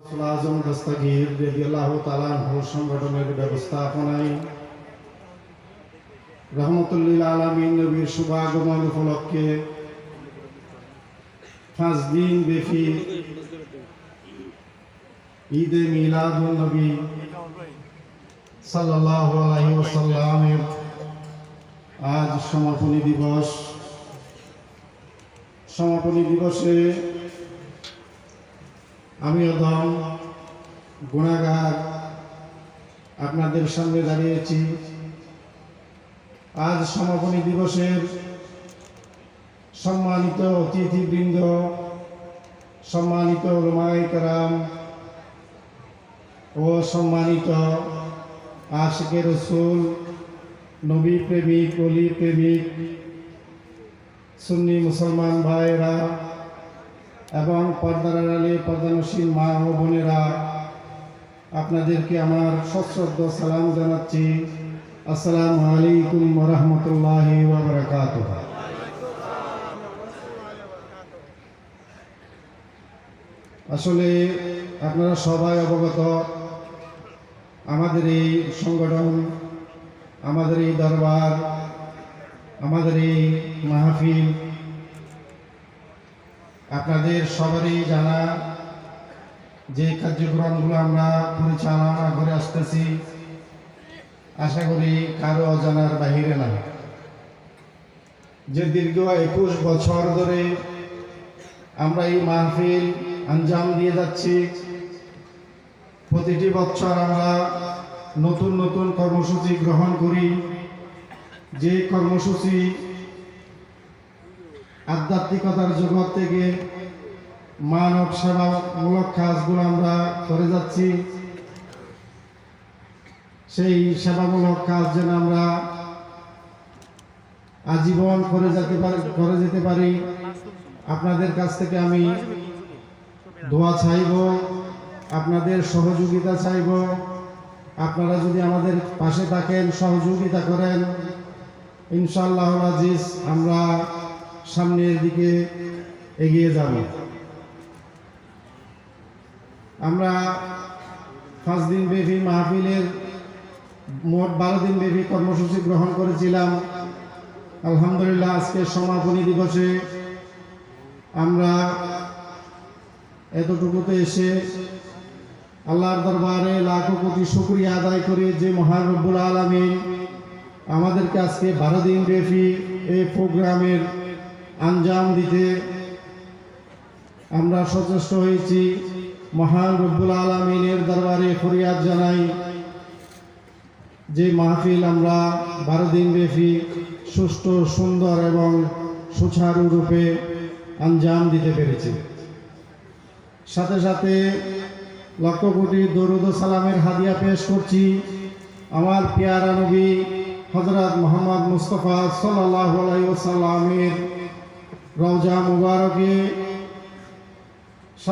আজম দস্তগীর সংগঠনের ব্যবস্থাপনায় রহমতুল্লিল আলমিন নবীর শুভাগমন উপলক্ষে পাঁচ দিন ঈদে মিলাদুল নবী ওয়াসাল্লামের আজ সমাপনী দিবস। সমাপনী দিবসে আমি অদম গুণাগার আপনাদের সামনে দাঁড়িয়েছি। আজ সমাপনী দিবসের সম্মানিত অতিথিবৃন্দ, সম্মানিত রোমাইকারাম ও সম্মানিত আশিকে রসুল, নবী প্রেমিক, অলি প্রেমিক, সুন্নি মুসলমান ভাইয়েরা এবং পর্দার আড়ালে পর্দানসীন মা ও বোনেরা, আপনাদেরকে আমার সশ্রদ্ধ সালাম জানাচ্ছি। আসসালামু আলাইকুম রহমতুল্লাহ বাবরকাত আসলে আপনারা সবাই অবগত, আমাদের এই সংগঠন, আমাদের এই দরবার, আমাদের এই মাহফিল আপনাদের সবারই জানা যে কার্যক্রমগুলো আমরা পরিচালনা করে আসতেছি, আশা করি কারও অজানার বাহিরে না যে দীর্ঘ একুশ বছর ধরে আমরা এই মাহফিল আঞ্জাম দিয়ে যাচ্ছি, প্রতিটি বছর আমরা নতুন নতুন কর্মসূচি গ্রহণ করি। যে কর্মসূচি আধ্যাত্মিকতার জগৎ থেকে মানব সেবামূলক কাজগুলো আমরা করে যাচ্ছি। সেই সেবামূলক কাজ যেন আমরা আজীবন করে যেতে পারি, করে যেতে পারি। আপনাদের কাছ থেকে আমি দোয়া চাইব, আপনাদের সহযোগিতা চাইব। আপনারা যদি আমাদের পাশে থাকেন, সহযোগিতা করেন ইনশাআল্লাহ আজিজ আমরা সামনের দিকে এগিয়ে যাব। আমরা পাঁচ দিন ব্যাপী মাহফিলের মোট বারো দিন ব্যাপী কর্মসূচি গ্রহণ করেছিলাম। আলহামদুলিল্লাহ, আজকে সমাপনী দিবসে আমরা এতটুকুতে এসে আল্লাহর দরবারে লাখো কোটি শুক্রিয়া আদায় করি যে মহান রব্বুল আলমী আমাদেরকে আজকে বারো দিন ব্যাপী এই প্রোগ্রামের আঞ্জাম দিতে আমরা সচেষ্ট হয়েছি। মহান রব্বুল আলমিনের দরবারে ফরিয়াদ জানাই যে মাহফিল আমরা বারো দিন ব্যাপী সুষ্ঠু, সুন্দর এবং সুচারু রূপে আঞ্জাম দিতে পেরেছি। সাথে সাথে লক্ষ কোটি দরুদ সালামের হাদিয়া পেশ করছি আমার পেয়ারা নবী হজরত মোহাম্মদ মুস্তফা সাল্লাহ সাল্লামের রওজা মুবারকে